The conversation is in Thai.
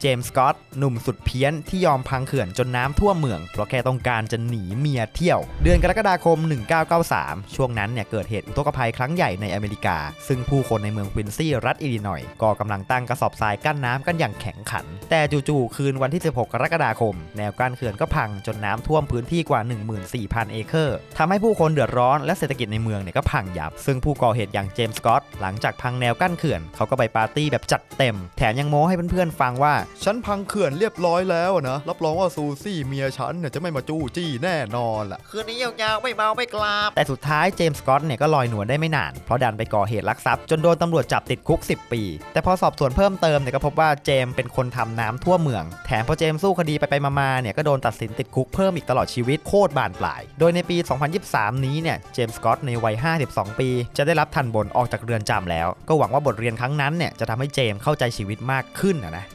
เจมส์สกอตหนุ่มสุดเพี้ยนที่ยอมพังเขื่อนจนน้ำท่วมเมือง เพราะแค่ต้องการจะหนีเมียเที่ยว เดือนกรกฎาคม 1993 ช่วงนั้นเนี่ยเกิดเหตุอุทกภัยครั้งใหญ่ในอเมริกา ซึ่งผู้คนในเมืองควินซี่รัฐอิลลินอยส์ก็กำลังตั้งกระสอบทรายกั้นน้ำกันอย่างแข็งขัน แต่จู่ๆคืนวันที่ 16 กรกฎาคม แนวกั้นเขื่อนก็พังจนน้ำท่วมพื้นที่กว่า 14,000 เอเคอร์ทำให้ผู้คนเดือดร้อนและเศรษฐกิจในเมืองเนี่ยก็พังยับ ซึ่งผู้ก่อเหตุอย่างเจมส์สกอตหลังจากพังแนวกั้นเขื่อนเขาก็ไปปาร์ตี้แบบจัดเต็ม แถมยังโม้ให้เพื่อนๆฟังว่าฉันพังเขื่อนเรียบร้อยแล้วอะนะ รับรองว่าซูซี่เมียฉันเนี่ยจะไม่มาจู้จี้แน่นอนล่ะ คืนนี้ยาวๆไม่เมาไม่กลับแต่สุดท้ายเจมส์สกอตเนี่ยก็ลอยนวลได้ไม่นาน เพราะดันไปก่อเหตุลักทรัพย์จนโดนตำรวจจับติดคุก 10 ปี แต่พอสอบสวนเพิ่มเติมเนี่ยก็พบว่าเจมส์เป็นคนทำน้ำทั่วเมือง แถมพอเจมส์สู้คดีไปไปๆมาๆเนี่ยก็โดนตัดสินติดคุกเพิ่มอีกตลอดชีวิตโคตรบานปลาย โดยในปี 2023 นี้เนี่ยเจมส์สกอตในวัย 52 ปี จะได้รับทันบนออกจากเรือนจำแล้ว ก็หวังว่าบทเรียนครั้งนั้นเนี่ยจะทำให้เจมส์เข้าใจชีวิตมากขึ้นนะนะ